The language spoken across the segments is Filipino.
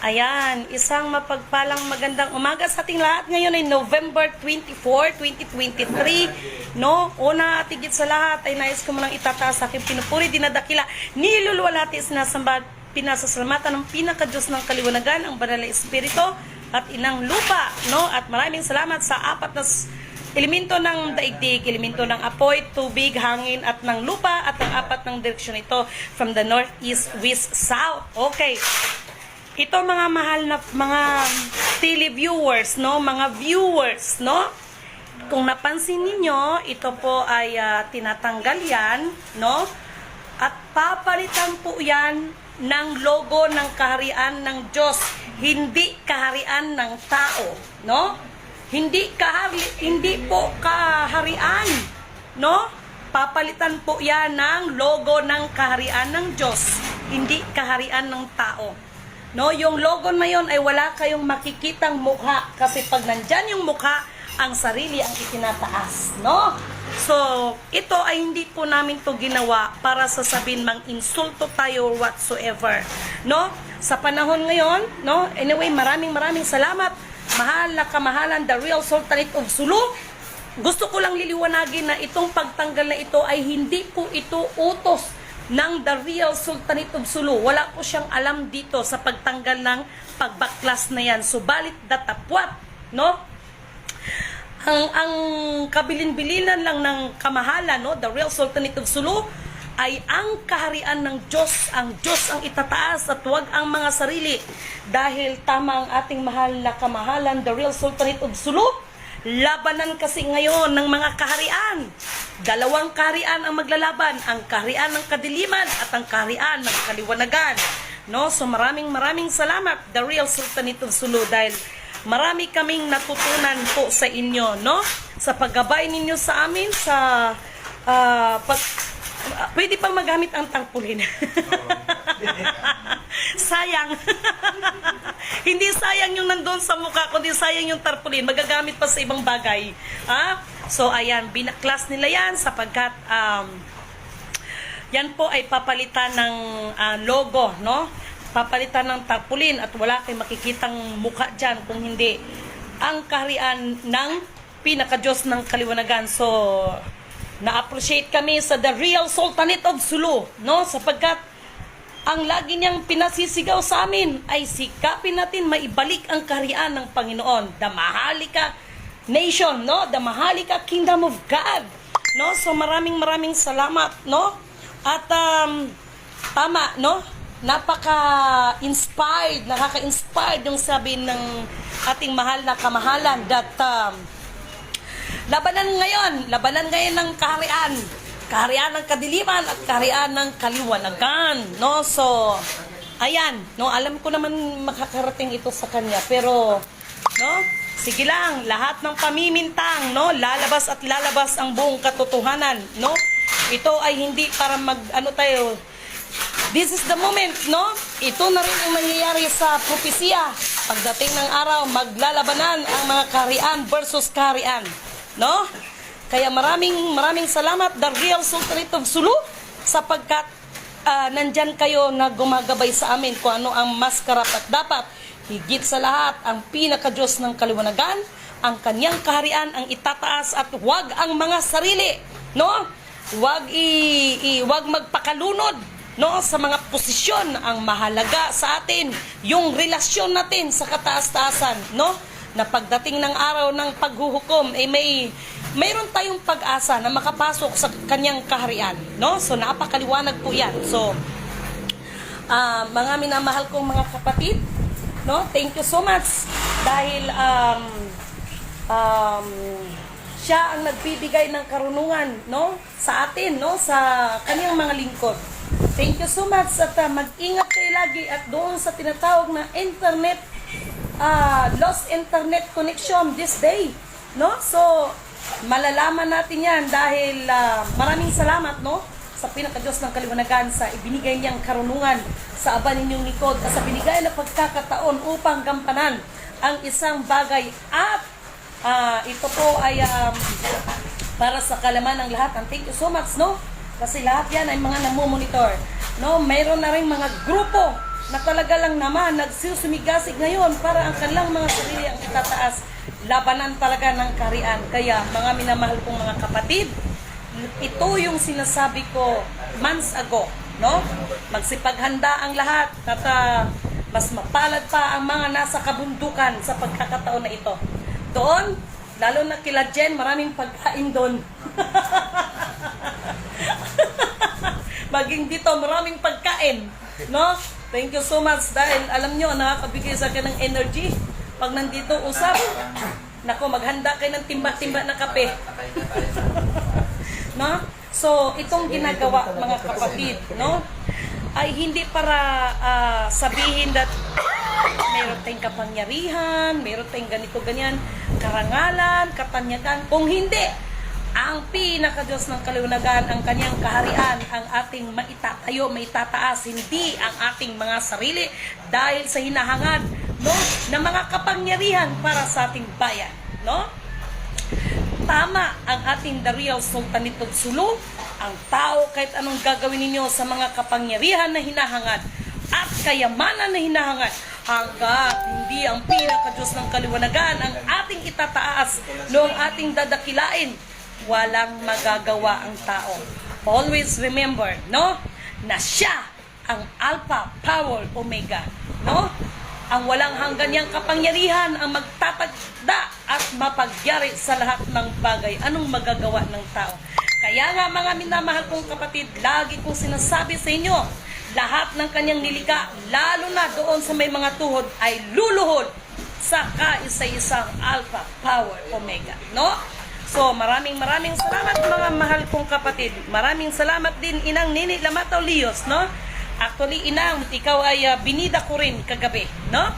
Ayan, isang mapagpalang magandang umaga sa ating lahat. Ngayon ay November 24, 2023. No? Una at higit sa lahat ay nais ko munang itataas sa aking pinupuri, dinadakila, niluluwalhati, sinasamba, pinasasalamatan ng pinakadiyos ng kaliwanagan, ang banal na espiritu at inang lupa. No? At maraming salamat sa apat na elemento ng daigdig, elemento ng apoy, tubig, hangin at ng lupa at ang apat ng direksyon ito from the north, east, west, south. Okay. Ito mga mahal na mga televiewers, no? Mga viewers, no? Kung napansin ninyo, ito po ay ah, tinatanggal yan, no? At papalitan po yan ng logo ng kaharian ng Diyos, hindi kaharian ng tao, no? Hindi kahari, hindi po kaharian, no? Papalitan po yan ng logo ng kaharian ng Diyos, hindi kaharian ng tao. No, yung logo na yon ay wala kayong makikitang mukha kasi pag nandyan yung mukha, ang sarili ang itinataas, no? So, ito ay hindi po namin to ginawa para sasabihin mang insulto tayo or whatsoever, no? Sa panahon ngayon, no? Anyway, maraming maraming salamat. Mahal na kamahalan, the real Sultanate of Sulu. Gusto ko lang liliwanagin na itong pagtanggal na ito ay hindi po ito utos ng The Real Sultanate of Sulu. Wala po siyang alam dito sa pagtanggal ng pagbaklas na yan. Subalit datapwat, no? Ang, ang kabilin-bilinan lang ng kamahalan, no? The Real Sultanate of Sulu ay ang kaharian ng Diyos. Ang Diyos ang itataas at huwag ang mga sarili. Dahil tama ang ating mahal na kamahalan, The Real Sultanate of Sulu, labanan kasi ngayon ng mga kaharian. Dalawang kaharian ang maglalaban, ang kaharian ng kadiliman at ang kaharian ng kaliwanagan. No? So maraming maraming salamat The Real Sultanate of Sulu dahil marami kaming natutunan po sa inyo, no? Sa paggabay ninyo sa amin sa ah, pag ah, pwede pang magamit ang tarpaulin. sayang. Hindi sayang yung nandun sa mukha, kundi sayang yung tarpaulin. Magagamit pa sa ibang bagay. Ha? So, ayan, binaklas nila yan sapagkat um, yan po ay papalitan ng ah, logo, no? Papalitan ng tarpaulin at wala kayong makikitang mukha dyan kung hindi ang kaharian ng pinakadiyos ng kaliwanagan. So, na-appreciate kami sa The Real Sultanate of Sulu, no? Sapagkat ang lagi niyang pinasisigaw sa amin ay sikapin natin maibalik ang kaharian ng Panginoon. The Mahalika Nation, no? The Mahalika Kingdom of God. No? So maraming maraming salamat, no? At um, tama, no? Napaka-inspired, nakaka-inspired yung sabi ng ating mahal na kamahalan that um, labanan ngayon, labanan ngayon ng kaharian. Kaharian ng kadiliman at kaharian ng kaliwanagan, no? So, ayan, no, alam ko naman makakarating ito sa kanya, pero no? Sige lang, lahat ng pamimintang, no, lalabas at lalabas ang buong katotohanan, no? Ito ay hindi para mag ano tayo This is the moment, no? Ito na rin ang mangyayari sa propesya. Pagdating ng araw, maglalabanan ang mga kaharian versus kaharian, no? Kaya maraming maraming salamat The Real Sultanate of Sulu sapagkat ah, nandyan kayo na gumagabay sa amin kung ano ang mas karapat dapat. Higit sa lahat, ang pinakadiyos ng kaliwanagan, ang kanyang kaharian ang itataas at huwag ang mga sarili, no? Huwag i, i huwag magpakalunod no? Sa mga posisyon ang mahalaga sa atin yung relasyon natin sa kataas-taasan no? Na pagdating ng araw ng paghuhukom eh may mayroon tayong pag-asa na makapasok sa kanyang kaharian no? So napakaliwanag po yan. So ah, mga minamahal kong mga kapatid no? Thank you so much. Dahil um, um, siya ang nagbibigay ng karunungan no? Sa atin no? Sa kanyang mga lingkod. Thank you so much at uh, mag-ingat kayo lagi at doon sa tinatawag na internet ah, lost internet connection this day no? So malalaman natin yan dahil ah, maraming salamat no sa pinakadiyos ng kaliwanagan sa ibinigay niyang karunungan sa aba ninyong likod at sa binigay na pagkakataon upang gampanan ang isang bagay at ah, ito po ay um, para sa kalaman ng lahat. And thank you so much, no? Kasi lahat yan ay mga namumonitor. No, mayroon na rin mga grupo na talaga lang naman nagsusumigasig ngayon para ang kanilang mga sarili ang itataas. Labanan talaga ng karian. Kaya mga minamahal kong mga kapatid, ito yung sinasabi ko months ago, no? Magsipaghanda ang lahat at mas mapalad pa ang mga nasa kabundukan sa pagkakataon na ito. Doon, lalo na kila Jen, maraming pagkain doon. Maging dito, maraming pagkain. No? Thank you so much dahil alam nyo, nakakabigay sa akin ng energy. Pag nandito usap, nako, maghanda kayo ng timba-timba na kape. So, itong ginagawa mga kapatid, no? Ay hindi para ah, sabihin that meron tayong kapangyarihan, meron tayong ganito, ganyan, karangalan, katanyagan. Kung hindi, ang pinaka-Diyos ng kaliwanagan, ang kanyang kaharian, ang ating maitatayo, maitataas, hindi ang ating mga sarili dahil sa hinahangad no, ng mga kapangyarihan para sa ating bayan. No? Tama ang ating the real Sultanitod Sulu, ang tao kahit anong gagawin ninyo sa mga kapangyarihan na hinahangad at kayamanan na hinahangad hanggat hindi ang pinaka-Diyos ng kaliwanagan ang ating itataas noong ating dadakilain, walang magagawa ang tao. Always remember, no? Na siya ang Alpha, Power, Omega, no? Ang walang hanggan niyang kapangyarihan ang magtatagda at mapagyari sa lahat ng bagay. Anong magagawa ng tao? Kaya nga mga minamahal kong kapatid, lagi kong sinasabi sa inyo, lahat ng kanyang nilika, lalo na doon sa may mga tuhod, ay luluhod sa kaisa-isang Alpha, Power, Omega. No? So, maraming maraming salamat mga mahal kong kapatid. Maraming salamat din inang Nini Lamataw Lios, no? Actually, inang, ikaw ay ah, binida ko rin kagabi, no?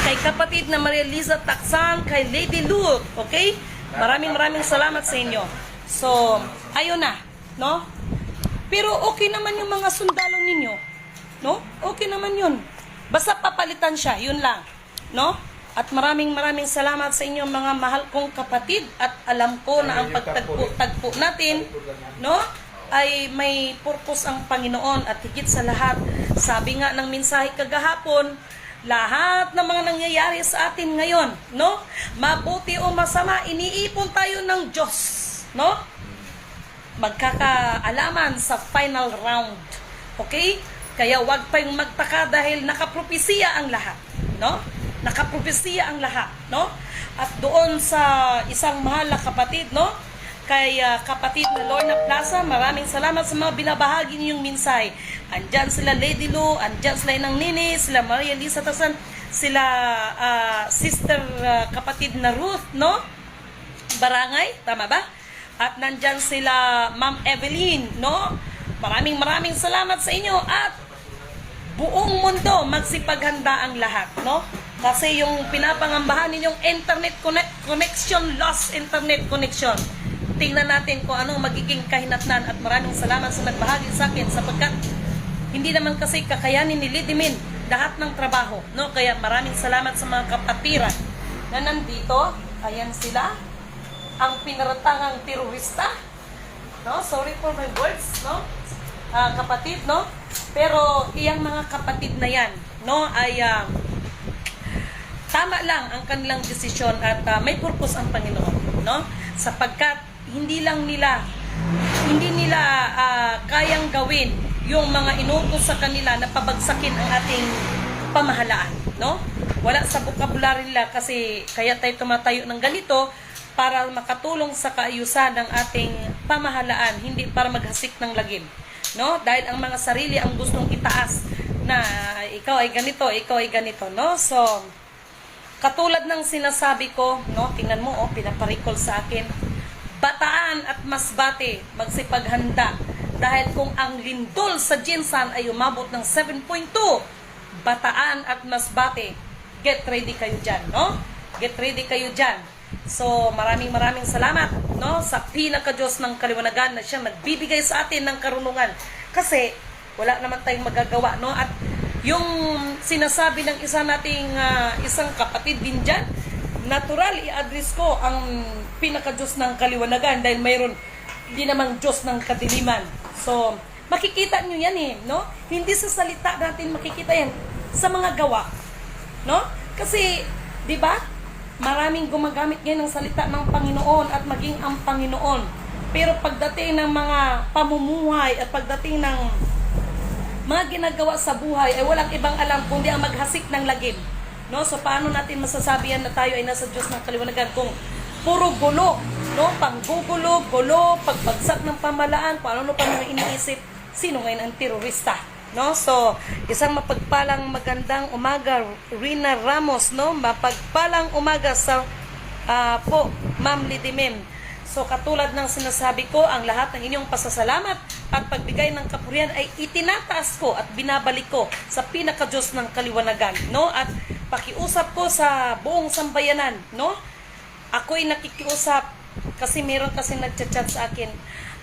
Kay kapatid na Maria Liza Taksan, kay Lady Luke, okay? Maraming maraming salamat sa inyo. So, ayun na, no? Pero okay naman yung mga sundalo ninyo, no? Okay naman yun. Basta papalitan siya, yun lang, no? At maraming maraming salamat sa inyo mga mahal kong kapatid at alam ko na ang pagtagpo-tagpo natin, no? Ay may purpose ang Panginoon at higit sa lahat, sabi nga ng mensahe kagahapon, lahat ng mga nangyayari sa atin ngayon, no? Mabuti o masama, iniipon tayo ng Diyos, no? Magkakaalaman sa final round. Okay? Kaya wag tayong magtaka dahil nakapropesiya ang lahat, no? Nakapropesiya ang lahat, no? At doon sa isang mahal na kapatid, no? Kay ah, kapatid na Lorna Plaza. Maraming salamat sa mga binabahagi niyong minsay. Andyan sila Lady Lou, andyan sila Inang Nini, sila Maria Lisa Tasan, sila ah, sister ah, kapatid na Ruth, no? Barangay, tama ba? At nandyan sila Ma'am Evelyn, no? Maraming maraming salamat sa inyo at buong mundo magsipaghanda ang lahat, no? Kasi yung pinapangambahan ninyong internet connect, connection, lost internet connection. Tingnan natin kung anong magiging kahinatnan at maraming salamat sa nagbahagi sa akin sapagkat hindi naman kasi kakayanin ni Lidimin lahat ng trabaho, no? Kaya maraming salamat sa mga kapatiran na nandito. Ayan sila. Ang pinaratangang terorista. No? Sorry for my words, no? Ah, kapatid, no? Pero iyang mga kapatid na yan, no, ay ah, tama lang ang kanilang desisyon at ah, may purpose ang Panginoon, no? Sapagkat hindi lang nila hindi nila ah, kayang gawin yung mga inutos sa kanila na pabagsakin ang ating pamahalaan, no? Wala sa vocabulary nila kasi kaya tayo tumatayo ng ganito para makatulong sa kaayusan ng ating pamahalaan, hindi para maghasik ng lagim, no? Dahil ang mga sarili ang gustong itaas na ikaw ay ganito, ikaw ay ganito, no? So, Katulad ng sinasabi ko, no, tingnan mo, oh, pinaparicall sa akin. Bataan at Masbate, magsipaghanda. Dahil kung ang lindol sa Jinsan ay umabot ng 7.2, Bataan at Masbate, get ready kayo dyan, no? Get ready kayo dyan. So, maraming maraming salamat, no, sa pinaka-Diyos ng kaliwanagan na siya nagbibigay sa atin ng karunungan. Kasi, wala naman tayong magagawa, no? At yung sinasabi ng isa nating ah, isang kapatid din dyan, natural i-address ko ang pinaka-Diyos ng kaliwanagan dahil mayroon hindi namang Diyos ng kadiliman. So, Makikita nyo yan eh, no? Hindi sa salita natin makikita yan, sa mga gawa. No? Kasi, di ba? Maraming gumagamit ngayon ng salita ng Panginoon at maging ang Panginoon. Pero pagdating ng mga pamumuhay at pagdating ng mga ginagawa sa buhay ay walang ibang alam kundi ang maghasik ng lagim. No? So paano natin masasabi yan na tayo ay nasa Diyos ng kaliwanagan kung puro gulo, no? Panggugulo, gulo, pagbagsak ng pamalaan, kung ano pa mga iniisip, sino ngayon ang terorista? No? So, isang mapagpalang magandang umaga, Rina Ramos, no? Mapagpalang umaga sa ah, po, Ma'am Lidimim. So katulad ng sinasabi ko, ang lahat ng inyong pasasalamat at pagbigay ng kapurihan ay itinataas ko at binabalik ko sa pinaka-Diyos ng kaliwanagan, no? At pakiusap ko sa buong sambayanan, no? Ako'y nakikiusap kasi meron kasi nagchat-chat sa akin.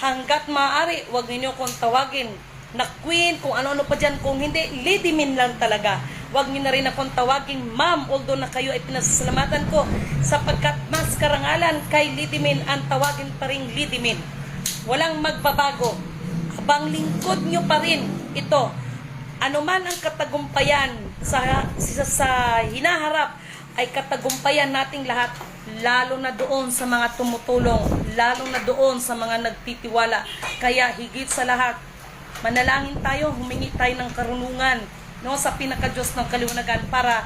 Hanggat maaari, wag ninyo kong tawagin na queen, kung ano-ano pa dyan. Kung hindi, lady min lang talaga. Huwag niyo na rin akong tawaging ma'am, although na kayo ay pinasasalamatan ko sapagkat mas karangalan kay Lady Min ang tawagin pa rin Lady Min. Walang magbabago. Abang lingkod niyo pa rin ito. Ano man ang katagumpayan sa, sa, sa hinaharap ay katagumpayan nating lahat lalo na doon sa mga tumutulong, lalo na doon sa mga nagtitiwala. Kaya higit sa lahat, manalangin tayo, humingi tayo ng karunungan no sa pinaka-Diyos ng kaliwanagan para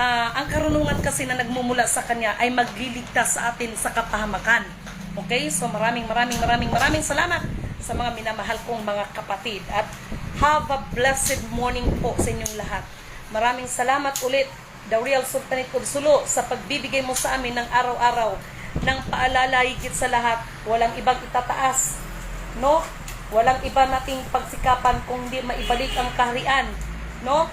ah, ang karunungan kasi na nagmumula sa Kanya ay magliligtas sa atin sa kapahamakan. Okay? So maraming maraming maraming maraming salamat sa mga minamahal kong mga kapatid at have a blessed morning po sa inyong lahat. Maraming salamat ulit The Real Sultanate Kursulo sa pagbibigay mo sa amin ng araw-araw ng paalala higit sa lahat. Walang ibang itataas. No? Walang iba nating pagsikapan kung hindi maibalik ang kaharian. No?